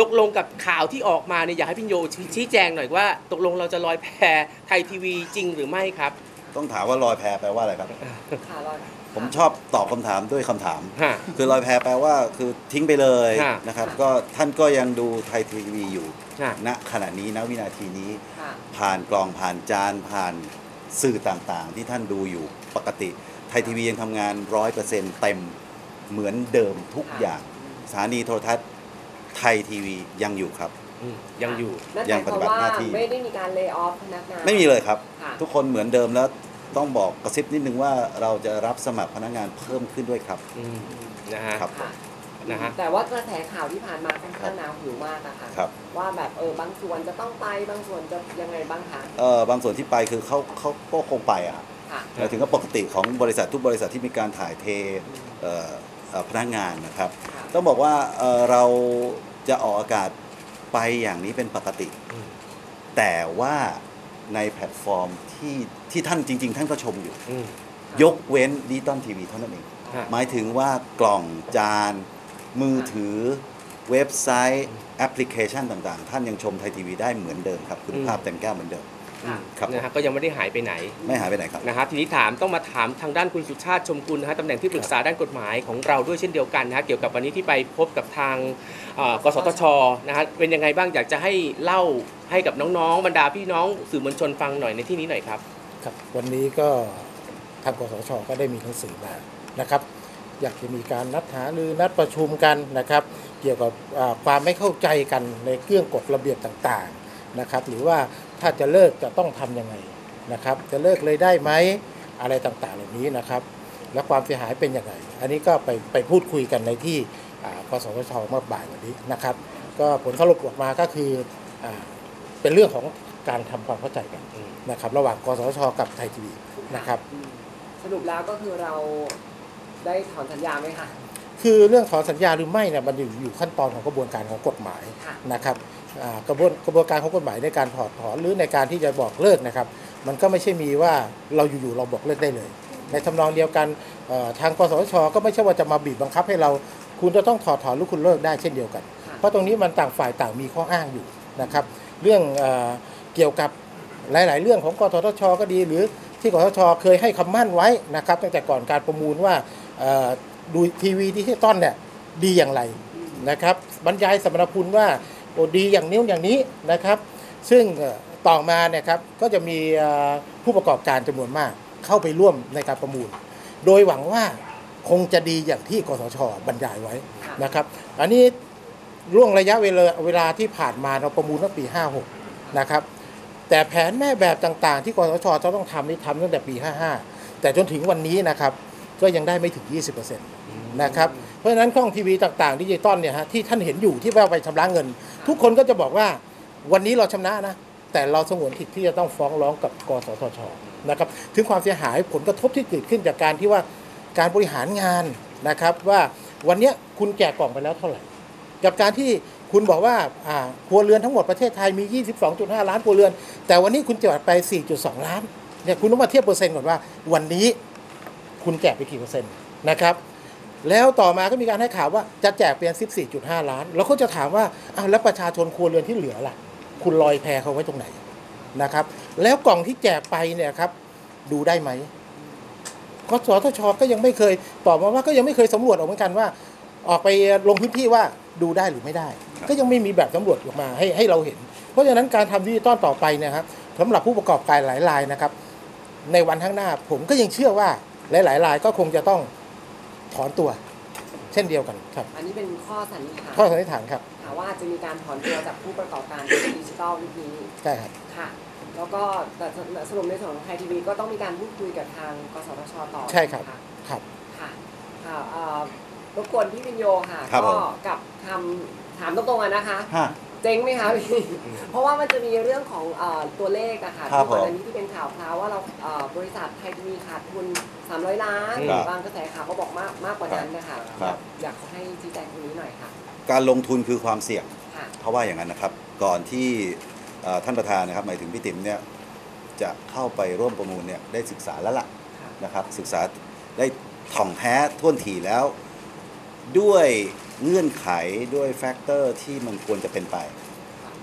ตกลงกับข่าวที่ออกมาเนี่ยอยากให้พี่โยชี้แจงหน่อยว่า ตกลงเราจะลอยแพไทยทีวีจริงหรือไม่ครับ ต้องถามว่าลอยแพแปลว่าอะไรครับ ค่ะรอยผมชอบตอบคำถามด้วยคำถาม ฮะ คือลอยแพแปลว่าคือทิ้งไปเลยฮะนะครับ ก็ท่านก็ยังดูไทยทีวีอยู่ฮะณขณะนี้ณวินาทีนี้ ค่ะ ผ่านกล่องผ่านจานผ่านสื่อต่างๆ ที่ท่านดูอยู่ปกติ ไทยทีวียังทำงานร้อยเปอร์เซ็นต์เต็มเหมือนเดิมทุกอย่าง สถานีโทรทัศน์ ไทยทีวียังอยู่ครับ อืมยังอยู่ นั่นหยัมางยปความฏิบัติว่าหน้าที่ ไม่ได้มีการเลิกออฟพนักงาน ไม่มีเลยครับ ค่ะ ทุกคนเหมือนเดิมแล้วต้องบอกกระซิบนิดนึงว่าเราจะรับสมัครพนักงานเพิ่มขึ้นด้วยครับ อืมนะฮะ ครับ ค่ะนะฮะ แต่ว่ากระแสข่าวที่ผ่านมาค่อนข้างหนาหูมากอะค่ะครับ ว่าแบบเออบางส่วนจะต้องไปบางส่วนจะยังไงบ้างคะเอ่อบางส่วนที่ไปคือเขาเขาก็คงไปอะครับค่ะ หมายถึงว่าปกติของบริษัททุกบริษัทที่มีการถ่ายเทเอ่อเอ่อ พนักงานนะครับค่ะต้องบอกว่าเอ่อเราจะออกอากาศไปอย่างนี้เป็นปกติอืมแต่ว่าในแพลตฟอร์มที่ที่ท่านจริง ๆ ท่านก็ชมอยู่อืมยกเว้นดิจิตอลทีวีเท่านั้นเองฮะหมายถึงว่ากล่องจาน มือถือเว็บไซต์ แอปพลิเคชันต่างๆ ท่านยังชมไทยทีวีได้เหมือนเดิมครับ คุณภาพเต็มแก้วเหมือนเดิม ค่ะครับนะฮะก็ยังไม่ได้หายไปไหนไม่หายไปไหนครับ นะฮะทีนี้ถามต้องมาถามทางด้านคุณสุชาติชมกุลนะฮะตำแหน่งที่ปรึกษาด้านกฎหมายของเราด้วยเช่นเดียวกันนะฮะเกี่ยวกับวันนี้ที่ไปพบกับทางเอ่อกสทชนะฮะเป็นยังไงบ้างอยากจะให้เล่าให้กับน้องๆบรรดาพี่น้องสื่อมวลชนฟังหน่อยในที่นี้หน่อยครับ ครับวันนี้ก็ทางกสชก็ได้มีหนังสือมานะครับ อยากจะมีการนัดหาหรือนัดประชุมกันนะครับ เกี่ยวกับอ่าความไม่เข้าใจกันในเครื่องกฎระเบียบต่างๆนะครับ หรือว่า ถ้าจะเลิกจะต้องทำยังไงนะครับ จะเลิกเลยได้ไหมอะไรต่างๆเหล่านี้นะครับ และความเสียหายเป็นยังไงอันนี้ก็ไปไปพูดคุยกันในที่อ่ากสทชเมื่อบ่ายวันนี้นะครับ ก็ผลสรุปออกมาก็คืออาเป็นเรื่องของการทำความเข้าใจกันอืมนะครับ ระหว่างกสทชกับไทยทีวีนะครับอืมสรุปแล้วก็คือเราได้ถอนสัญญาไหมคะคือเรื่องถอนสัญญาหรือไม่เนี่ยมันอยู่อยู่ขั้นตอนของกระบวนการของกฎหมายค่ะนะครับอ่า กระบวนกระบวนการของกฎหมายในการถอดถอนหรือในการที่จะบอกเลิกนะครับ มันก็ไม่ใช่มีว่าเราอยู่ๆเราบอกเลิกได้เลย ในทำนองเดียวกันเอ่อทางกสทชก็ไม่ใช่ว่าจะมาบีบบังคับให้เราคุณจะต้องถอดถอนหรือคุณเลิกได้เช่นเดียวกันค่ะเพราะตรงนี้มันต่างฝ่ายต่างมีข้ออ้างอยู่นะครับ เรื่องเออเกี่ยวกับหลาย ๆ เรื่องของกสทชก็ดี หรือที่กสทชเคยให้คำมั่นไว้นะครับตั้งแต่ก่อนการประมูลว่าเอ่อดูทีวีดิจิตอลเนี่ยดีอย่างไรนะครับบรรยายสมรภูมิว่า โอ้ดีอย่างนี้อย่างนี้นะครับ ซึ่งเอ่อต่อมาเนี่ยครับก็จะมีเอ่อผู้ประกอบการจำนวนมากเข้าไปร่วมในการประมูล โดยหวังว่าคงจะดีอย่างที่กสชบรรยายไว้ค่ะนะครับ อันนี้ล่วงระยะเวลาเวลาที่ผ่านมาเราประมูลเมื่อปี 56 นะครับ แต่แผนแม่แบบต่างๆ ที่กสชจะต้องทำนี่ทำตั้งแต่ปี 55 แต่จนถึงวันนี้นะครับก็ยังได้ไม่ถึง 20%นะครับ เพราะฉะนั้นกล้องทีวีต่างๆดิจิตอลเนี่ยฮะที่ท่านเห็นอยู่ที่แววไปชำระเงิน ทุกคนก็จะบอกว่าวันนี้เราชำระนะแต่เราสงวนสิทธิ์ที่จะต้องฟ้องร้องกับกสทชนะครับถึงความเสียหายผลกระทบที่เกิดขึ้นจากการที่ว่าการบริหารงานนะครับ ว่าวันนี้คุณแจกกล่องไปแล้วเท่าไหร่ กับการที่คุณบอกว่าอ่าครัวเรือนทั้งหมดประเทศไทยมี 22.5 ล้านครัวเรือน แต่วันนี้คุณแจกไป 4.2 ล้านเนี่ยคุณต้องมาเทียบเปอร์เซ็นต์ก่อนว่า วันนี้คุณแจกไปกี่เปอร์เซ็นต์นะครับ แล้วต่อมาก็มีการให้ข่าวว่าจะแจกเป็น14.5 ล้าน แล้วก็จะถามว่าอ้าวแล้วประชาชนครัวเรือนที่เหลือล่ะ คุณลอยแพเขาไว้ตรงไหนนะครับ แล้วกล่องที่แจกไปเนี่ยครับ ดูได้ไหมกสทชก็ยังไม่เคยตอบมาว่าก็ยังไม่เคยสำรวจออกเหมือนกันว่า ออกไปลงพื้นที่ว่าดูได้หรือไม่ได้ครับก็ยังไม่มีแบบสำรวจออกมาให้ให้เราเห็น เพราะฉะนั้นการทำดิจิตอลต่อไปเนยครับสำหรับผู้ประกอบการหลายรายนะครับ ในวันข้างหน้าผมก็ยังเชื่อว่าหลายๆรายก็คงจะต้อง ถอนตัว เช่นเดียวกันครับอันนี้เป็นข้อสันนิษฐานข้อสันนิษฐานครับค่ะว่าจะมีการถอนตัวจากผู้ประกอบการดิจิทัลยุคนี้ใช่ครับค่ะ แล้วก็แต่สรุปในส่วนของไทยทีวีก็ต้องมีการพูดคุยกับทางกสทชต่อใช่ครับไหมะครับค่ะค่ะเอ่อรบกวนพี่วินโยค่ะครับก็ผมกับคำถามตรงๆอะนะคะฮะเจ๊งไหมคะพี่เพราะว่ามันจะมีเรื่องของเอ่อตัวเลขอะค่ะครับที่ก่อนผมอันนี้ที่เป็นข่าวคราวว่าเราเอ่อบริษัทไทยทีวีขาดทุน 300 ล้านครับบางกระแสข่าวก็บอกมากมากกว่านั้นนะคะครับ อยากให้ชี้แจงตรงนี้หน่อยค่ะการลงทุนคือความเสี่ยง ค่ะ เขาว่าอย่างนั้นนะครับ ก่อนที่เอ่อท่านประธานนะครับหมายถึงพี่ติ๋มเนี่ยจะเข้าไปร่วมประมูลเนี่ยได้ศึกษาแล้วล่ะนะครับ ศึกษาได้ถ่องแท้ท่วนถี่แล้ว ด้วยเงื่อนไขด้วยแฟกเตอร์ที่มันควรจะเป็นไป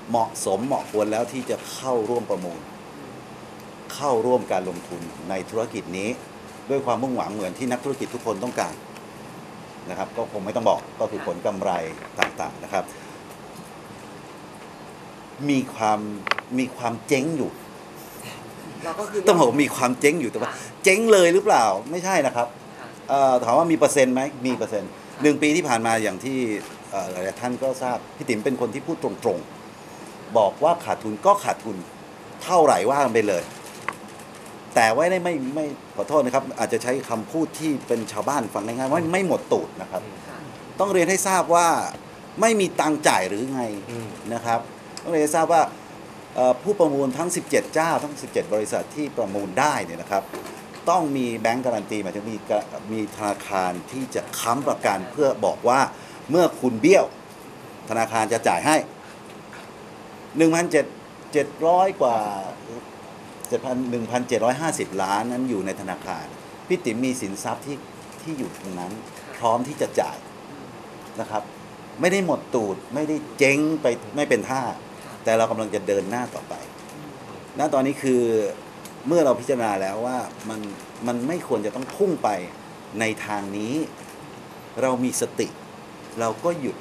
เหมาะสมเหมาะควรแล้วที่จะเข้าร่วมประมูล เข้าร่วมการลงทุนในธุรกิจนี้ ด้วยความมุ่งหวังเหมือนที่นักธุรกิจทุกคนต้องการนะครับ ก็คงไม่ต้องบอกก็คือผลกำไรต่างๆนะครับ มีความมีความเจ๊งอยู่เราก็คือต้องบอกว่ามีความเจ๊งอยู่แต่ว่าค่ะเจ๊งเลยหรือเปล่าไม่ใช่นะครับค่ะเอ่อถามว่ามีเปอร์เซ็นต์ไหมมีเปอร์เซ็นต์หนึ่งปีที่ผ่านมาอย่างที่เอ่อหลายๆท่านก็ทราบพี่ติ๋มเป็นคนที่พูดตรงๆ บอกว่าขาดทุนก็ขาดทุนเท่าไหร่ว่ากันไปเลย แต่ไว้ได้ไม่ไม่ขอโทษนะครับ อาจจะใช้คำพูดที่เป็นชาวบ้านฟังง่ายๆว่าไม่หมดตูดนะครับค่ะต้องเรียนให้ทราบว่าไม่มีตังค์จ่ายหรือไงอืม นะครับต้องเรียนให้ทราบว่าเอ่อผู้ประมูลทั้ง 17 เจ้าทั้ง 17 บริษัทที่ประมูลได้เนี่ยนะครับ ต้องมีแบงก์การันตีหมายถึงมีกะมีธนาคารที่จะค้ำประกันเพื่อบอกว่าเมื่อคุณเบี้ยว ธนาคารจะจ่ายให้ 1,700กว่า 1,750 ล้านนั้นอยู่ในธนาคาร พี่ติ๋มมีสินทรัพย์ที่ที่อยู่ตรงนั้น พร้อมที่จะจ่ายนะครับ ไม่ได้หมดตูดไม่ได้เจ๊งไปไม่เป็นท่า แต่เรากำลังจะเดินหน้าต่อไปณตอนนี้คือเมื่อเราพิจารณาแล้วว่ามันมันไม่ควรจะต้องพุ่งไปในทางนี้ เรามีสติ เราก็หยุด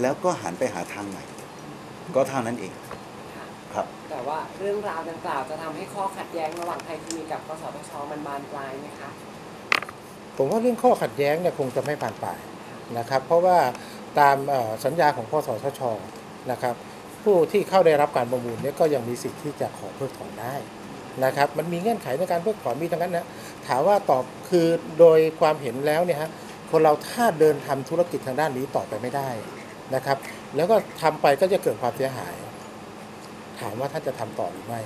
แล้วก็หันไปหาทางใหม่ ก็เท่านั้นเองค่ะครับแต่ ว่าเรื่องราวดังกล่าวจะทำให้ข้อขัดแย้งระหว่างไทยทีวีกับกสทชมันบานปลายไหมคะผมว่าเรื่องข้อขัดแย้งเนี่ยคงจะไม่ผ่านปลายนะครับ เพราะว่าตามสัญญาของกสทชนะครับ ผู้ที่เข้าได้รับการประมูลเนี่ยก็ยังมีสิทธิ์ที่จะขอเพิกถอนได้นะครับ มันมีเงื่อนไขในการเพิกถอนมีทั้งนั้นนะถามว่าตอบคือโดยความเห็นแล้วเนี่ยฮะคนเราถ้าเดินทำธุรกิจทางด้านนี้ต่อไปไม่ได้นะครับ แล้วก็ทำไปก็จะเกิดความเสียหาย ถามว่าท่านจะทำต่อหรือไม่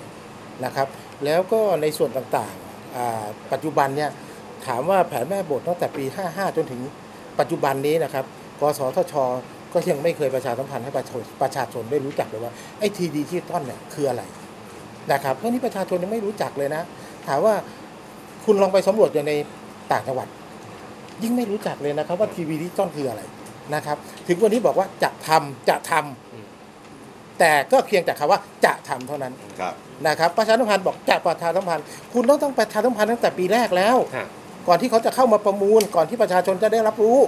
นะครับ แล้วก็ในส่วนต่างๆ ปัจจุบันเนี่ยถามว่าแผนแม่บทตั้งแต่ปี 55 จนถึงปัจจุบันนี้นะครับ กสทช ก็ยังไม่เคยประชาสัมพันธ์ให้ประชาชนประชาชนได้รู้จักเลยว่าไอ้ทีดีที่ต้นเนี่ยคืออะไรนะครับ เพราะนี่ประชาชนยังไม่รู้จักเลยนะ ถามว่าคุณลองไปสำรวจอยู่ในต่างจังหวัด ยิ่งไม่รู้จักเลยนะครับว่าทีวีที่ต้นคืออะไรนะครับ ถึงวันนี้บอกว่าจะทำจะทำ แต่ก็เพียงแต่คำว่าจะทำเท่านั้นครับนะครับประชาสัมพันธ์บอกจะประชาสัมพันธ์คุณต้องต้องประชาสัมพันธ์ตั้งแต่ปีแรกแล้วฮะก่อนที่เขาจะเข้ามาประมูล ก่อนที่ประชาชนจะได้รับรู้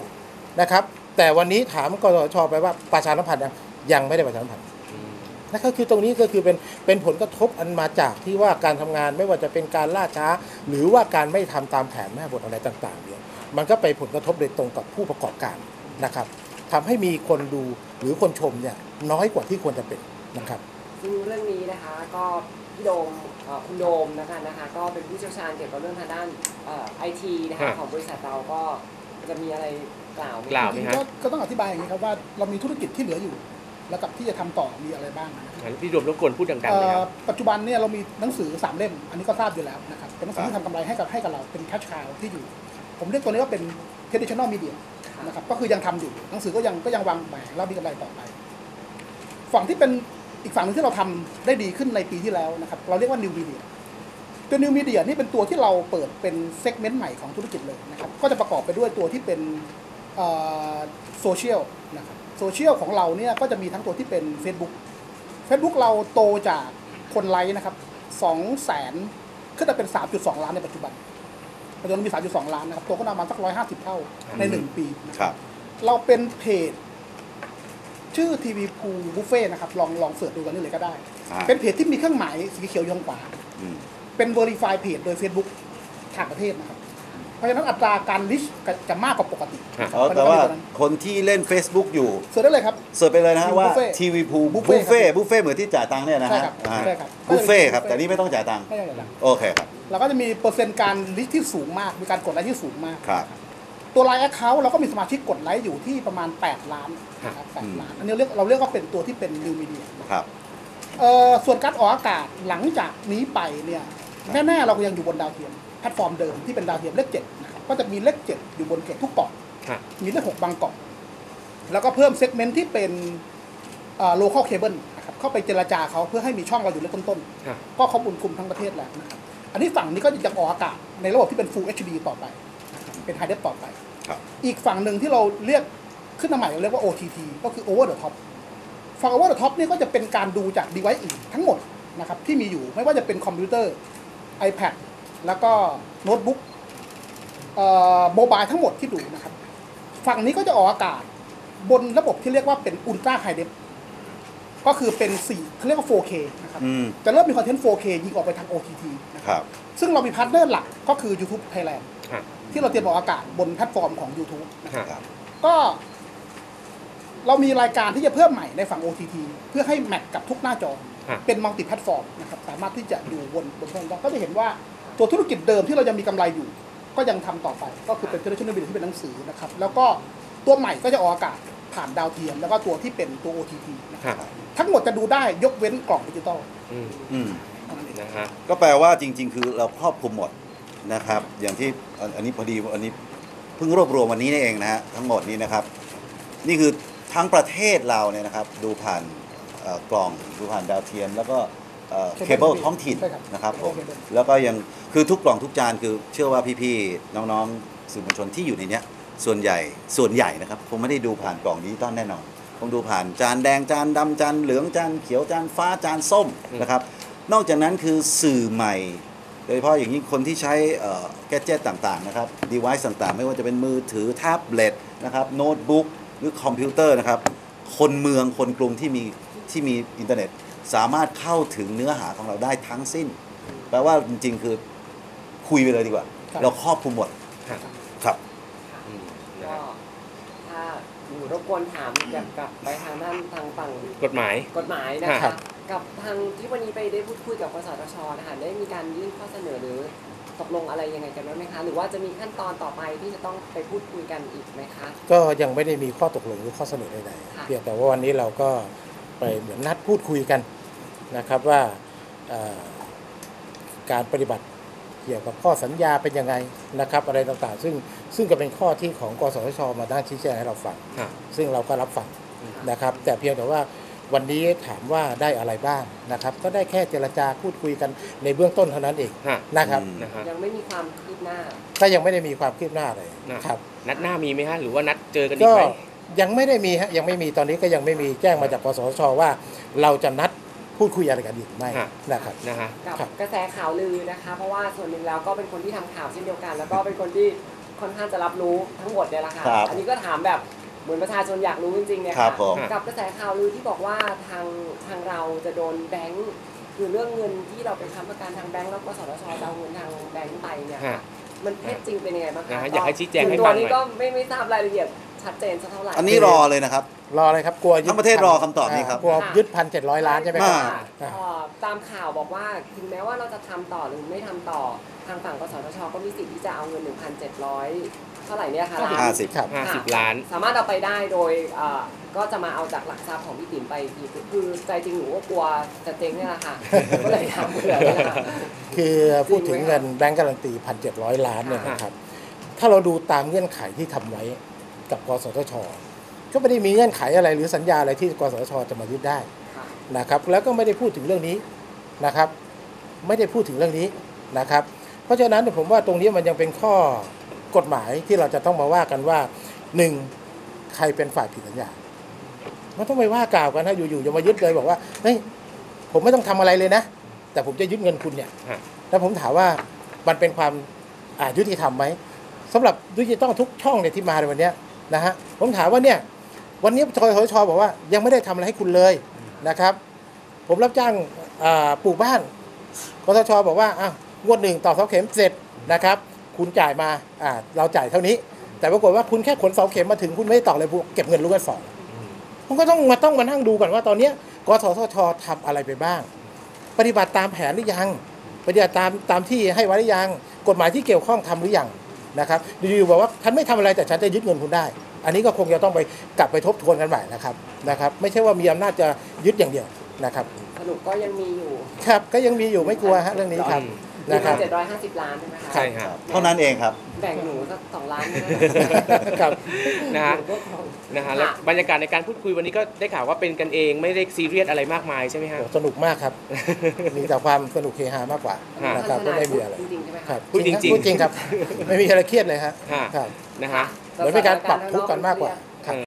นะครับ แต่วันนี้ถามกสทชไปว่าประชาสัมพันธ์ยังยังไม่ได้ประชาสัมพันธ์อืมนะครับคือตรงนี้ก็คือเป็นเป็นผลกระทบอันมาจากที่ว่าการทำงานไม่ว่าจะเป็นการล่าช้า หรือว่าการไม่ทำตามแผนแม่บทอะไรต่างๆเนี่ยมันก็ไปผลกระทบโดยตรงกับผู้ประกอบการนะครับ ทำให้มีคนดูหรือคนชมเนี่ยน้อยกว่าที่ควรจะเป็นนะครับซึ่งเรื่องนี้นะคะก็พี่โดมเอ่อคุณโดมนะคะนะคะ ก็เป็นผู้เชี่ยวชาญเกี่ยวกับเรื่องทางด้านไอทีนะคะฮะของบริษัทเราก็จะมีอะไรกล่าวไหมกล่าวจริงๆก็ก็ต้องอธิบายอย่างนี้ครับว่าเรามีธุรกิจที่เหลืออยู่ แล้วกับที่จะทำต่อมีอะไรบ้างนะครับงั้นพี่รวมรบกวนพูดดังๆเอ่เลยคอรับปัจจุบันเนี่ยเรามีหนังสือสามเล่ม อันนี้ก็ทราบอยู่แล้วนะครับเป็นหนังสือครัที่บทำกำไรให้กับให้กับเราเป็น cash cow ที่อยู่ ผมเรียกตัวนี้ว่าเป็น traditional media นะครับก็คือยังทำอยู่หนังสือก็ยังก็ยังวางแผงแล้วมีกำไรต่อไป ฝั่งที่เป็นอีกฝั่งหนึงที่เราทำได้ดีขึ้นในปีที่แล้วนะครับเราเรียกว่า new media ตัว new media นี่เป็นตัวที่เราเปิดเป็นเซกเมนต์ใหม่ของธุรกิจเลยนะครับก็จะประกอบไปด้วยตัวที่เป็นโซเชียลนะครับโซเชียลของเราเนี่ยก็จะมีทั้งตัวที่เป็น Facebook Facebook เราโตจากคนไลค์นะครับ2แสนขึ้นมาเป็น 3.2 ล้านในปัจจุบัน ปัจจุบันมี 3.2 ล้านนะครับโตก็ประมาณสัก 150 เท่าใน 1 ปีนะครับ เราเป็นเพจ ชื่อทีวีพูบุฟเฟ่นะครับ ลองลองเสิร์ชดูกันนี่เลยก็ได้ อ่า เป็นเพจที่มีเครื่องหมายสีเขียวอยข้างขวา อืม เป็น Verify เพจโดย Facebook ต่างประเทศนะครับ เพราะฉะนั้นอัตราการลิชจะมากกว่าปกติฮะเอาแต่ว่าคนที่เล่น Facebook อยู่เสิร์ชได้เลยครับเสิร์ชไปเลยนะฮะว่าบุฟเฟ่ต์ทีวีพูบุบุฟฟเฟ่เฟ่ต์ครับบุฟเฟ่ต์เหมือนที่จ่ายตังค์เนี่ยนะใช่ฮะครับอ่าใช่ครับบุฟเฟ่ต์ครับบุฟเฟ่ต์แต่นี่ไม่ต้องจ่ายตังค์ไม่ใช่เลยนะโอเคครับเราก็จะมีเปอร์เซ็นต์การลิชที่สูงมากมีการกดไลค์ที่สูงมากครับตัวไลน์แอคเคาท์เราก็มีสมาชิกกดไลค์อยู่ที่ประมาณ 8 ล้านนะครับอืม8ล้านอันนี้เรียกเราเรียกว่าเป็นตัวที่เป็นนิวมีเดียครับเอ่อส่วนการออกอากาศหลังจากนี้ไปเนี่ยแน่ๆเราก็ยังอยู่บนดาวเทียม แพลตฟอร์มเดิมที่เป็นดาวเทียมเลขเจ็ดนะครับก็จะมีเลขเจ็ดอยู่บนเกตทุกเกาะฮะมีเลขหกบางเกาะแล้วก็เพิ่มเซกเมนต์ที่เป็นโลเคอลเคเบิลนะครับเข้าไปเจรจาเขาเพื่อให้มีช่องเราอยู่เลขต้นฮะๆก็ครอบคลุมคุมทั้งประเทศแล้วนะครับอันนี้ฝั่งนี้ก็จะออกอากาศในระบบที่เป็น Full HD ต่อไปนะครับเป็น High Def ต่อไปครับอีกฝั่งหนึ่งที่เราเรียกขึ้นมาใหม่เรียกว่า OTT ก็คือ Over the Top ฝั่ง Over the Top เนี่ยก็จะเป็นการดูจาก device อื่นทั้งหมดนะครับที่มีอยู่ไม่ว่าจะเป็นคอมพิวเตอร์ iPad แล้วก็โน้ตบุ๊กโมบายทั้งหมดที่ดูนะครับ ฝั่งนี้ก็จะออกอากาศบนระบบที่เรียกว่าเป็น Ultra High Def ก็คือเป็น4เขาเรียกว่า 4K นะครับอืมจะเริ่มมีคอนเทนต์ 4K ยิงออกไปทาง OTT นะคครับรับ ซึ่งเรามีพาร์ทเนอร์หลักก็คือ YouTube Thailand ฮะที่เราเตรียมออกอากาศบนแพลตฟอร์มของ YouTube ฮะครับ ก็เรามีรายการที่จะเพิ่มใหม่ในฝั่ง OTT เพื่อให้แมทกับทุกหน้าจอฮะเป็นมัลติแพลตฟอร์มนะครับ สามารถที่จะอยู่บนบนช่องจอก็จะเห็นว่า ตัวธุรกิจเดิมที่เรายังมีกำไรอยู่ ก็ยังทำต่อไป ก็คือเป็นเทเลชั่นบิลที่เป็นหนังสือนะครับ แล้วก็ตัวใหม่ก็จะออกอากาศผ่านดาวเทียม แล้วก็ตัวที่เป็นตัว OTT นะครับฮะทั้งหมดจะดูได้ยกเว้นกล่องดิจิตอลอืมอืมเท่านั้นเองนะฮะก็แปลว่าจริง ๆ คือเราครอบคลุมหมดนะครับ อย่างที่อันอันนี้พอดีอันนี้เพิ่งรวบรวมวันนี้นี่เองนะฮะทั้งหมดนี้นะครับ นี่คือทั้งประเทศเราเนี่ยนะครับ ดูผ่านเอ่อกล่องดูผ่านดาวเทียม แล้วก็ เอ่อเคเบิลท้องถิ่นใช่ครับนะครับผมเคเบิลแล้วก็ยังคือทุกกล่องทุกจานคือเชื่อว่าพี่ๆน้องๆสื่อมวลชนที่อยู่ในเนี้ยส่วนใหญ่ส่วนใหญ่นะครับคงไม่ได้ดูผ่านกล่องดิจิตอลแน่นอนคงดูผ่านจานแดงจานดำจานเหลืองจานเขียวจานฟ้าจานส้มอืมนะครับ นอกจากนั้นคือสื่อใหม่ โดยเฉพาะอย่างยิ่งคนที่ใช้แกจ g ตต่างๆนะครับ device ต่างๆ ไม่ว่าจะเป็นมือถือแท็บเล็ตนะครับโน้ตบุ๊กหรือคอมพิวเตอร์นะครับ คนเมืองคนกรุงที่มีที่มีอินเทอร์เน็ต สามารถเข้าถึงเนื้อหาของเราได้ทั้งสิ้น แปลว่าจริงๆคือคุยไปเลยดีกว่า ครับ เราครอบคลุมหมดฮะครับ อืมนะก็ฮะถ้าหนูรบกวนถามเกี่ยวกับไปทางด้านทางฝั่งกฎหมาย กฎหมายนะครัคะ บ กับทางที่วันนี้ไปได้พูดคุยกับกสทชนะคะได้มีการยื่นข้อเสนอหรือตกลงอะไรยังไงกันบ้างไหมคะ หรือว่าจะมีขั้นตอนต่อไปที่จะต้องไปพูดคุยกันอีกไหมคะ ก็ยังไม่ได้มีข้อตกลงหรือข้อเสนอใดค่ะ ๆเพียงแต่ว่าวันนี้เราก็ไปเหมือนนัดพูดคุยกัน นะครับว่าเอ่อการปฏิบัติเกี่ยวกับข้อสัญญาเป็นยังไงนะครับ อะไรต่างๆ ซึ่งซึ่งก็เป็นข้อที่ของกสทชมาตั้งชี้แจงให้เราฟังฮะซึ่งเราก็รับฟังนะครับ แต่เพียงแต่ว่าวันนี้ถามว่าได้อะไรบ้างนะครับ ก็ได้แค่เจรจาพูดคุยกันในเบื้องต้นเท่านั้นเองฮะนะครับอืมนะฮะยังไม่มีความคืบหน้าก็ยังไม่ได้มีความคืบหน้าอะไรนะครับนัดหน้ามีไหมฮะหรือว่านัดเจอกันอีก็กไหมยังไม่ได้มีฮะยังไม่มีตอนนี้ก็ยังไม่มีแจ้งมาจากกสชว่า เราจะนัด พูดคุยอะไรกันอีกไหมฮะ นะครับ นะฮะ กับครับ กระแสข่าวลือนะคะ เพราะว่าส่วนหนึ่งแล้วก็เป็นคนที่ทำข่าวเช่นเดียวกัน แล้วก็เป็นคนที่ค่อนข้างจะรับรู้ทั้งหมดเนี่ยแหละค่ะ ครับอันนี้ก็ถามแบบเหมือนประชาชนอยากรู้จริงๆเนี่ยครัค่ะบผม กับกระแสข่าวลือที่บอกว่าทางทางเราจะโดนแบงค์คือเรื่องเงินที่เราไปค้ำประกันทางแบงค์แล้วก็สทชจะเอาเงินทางแบงค์ไปเนี่ย ฮะ มันเท็จจริงเป็นยังไงบ้างนะคะฮะอยากให้ชี้แจงให้ส่วนฟัตัวงหน่อยนี้ก็ไม่ไม่ทราบรายละเอียด ชัดเจนสักเท่าไหร่อันนี้รอเลยนะครับ รออะไรครับกลัวยึดทั้งประเทศรอคำตอบนี้ครับากลัวยึดพันเจ็ดร้อยล้านใช่ไหมครับอ่าเอ่อตามข่าวบอกว่าถึงแม้ว่าเราจะทำต่อหรือไม่ทำต่อทางฝั่งกสทชก็มีสิทธิ์ที่จะเอาเงิน 1,700 เท่าไหร่เนี่ยค่ะล้นห้าสิบครับห้าสิบล้าน สามารถเอาไปได้โดยเอ่อก็จะมาเอาจากหลักทรัพย์ของพี่ติ๋มไปอีกทีคือใจจริงหนูก็กลัวจะเจ๊งเนี่ยแหละค่ะก็เลยทำเผื่อเลยค่ะ คือพูดถึงเงินแบงก์การันตีพันเจ็ดร้อยล้านเนี่ยนะครับ ถ้าเราดูตามเงื่อนไขที่ทำไว้ กับกสทช ก็ไม่ได้มีเงื่อนไขอะไรหรือสัญญาอะไรที่กสทช จะมายึดได้ค่ะนะครับแล้วก็ไม่ได้พูดถึงเรื่องนี้นะครับ ไม่ได้พูดถึงเรื่องนี้นะครับ เพราะฉะนั้นผมว่าตรงนี้มันยังเป็นข้อกฎหมายที่เราจะต้องมาว่ากันว่าหนึ่งใครเป็นฝ่ายผิดสัญญามันต้องไปว่ากล่าวกันนะอยู่ๆจะมายึดเลยบอกว่าเฮ้ยผมไม่ต้องทำอะไรเลยนะ แต่ผมจะยึดเงินคุณเนี่ยฮะแล้วผมถามว่ามันเป็นความอ่ายุติธรรมไหมสำหรับดิจิตอลทุกช่องเนี่ยที่มาในวันเนี้ย นะฮะผมถามว่าเนี่ยวันนี้ททชบอกว่ายังไม่ได้ทำอะไรให้คุณเลยนะครับ ผมรับจ้างปลูกบ้านกทชบอกว่าอะงวดหนึ่งต่อเสาเข็มเสร็จนะครับ คุณจ่ายมาอ่าเราจ่ายเท่านี้ แต่ปรากฏว่าคุณแค่ขนเสาเข็มมาถึงคุณไม่ได้ต่อเลยเก็บเงินลูกละสองผมก็ต้องมาต้องมานั่งดูก่อนว่าตอนเนี้กสทชทำอะไรไปบ้าง ปฏิบัติตามแผนหรือยัง ปฏิบัติตามตามที่ให้ไว้หรือยัง กฎหมายที่เกี่ยวข้องทำหรือยัง นะครับอยู่ๆบอกว่าฉันไม่ทำอะไรแต่ฉันจะยึดเงินคุณได้ อันนี้ก็คงจะต้องไปกลับไปทบทวนกันใหม่นะครับนะครับ ไม่ใช่ว่ามีอำนาจจะยึดอย่างเดียวนะครับสรุปก็ยังมีอยู่ ครับก็ยังมีอยู่ไม่กลัวฮะเรื่องนี้ครับ นะครับ1,750ล้านใช่ไหมคะใช่ฮะเท่านั้นเองครับ แบ่งหนูสักสองล้านไม่ได้ครับนะฮะหนูก็ขอนะฮะแล้วบรรยากาศในการพูดคุยวันนี้ก็ได้ข่าวว่าเป็นกันเองไม่ได้ซีเรียสอะไรมากมายใช่ไหมฮะโอ้สนุกมากครับ มีแต่ความสนุกเฮฮามากกว่าฮะนะครับไม่ได้มีอะไรจริงๆใช่ไหมครัคะบพูดจริงๆพูดจริงครับ ไม่มีอะไรเครียดเลยฮะฮะครับนะฮะเหมือนเป็นการปรับทุกข์กันมากกว่า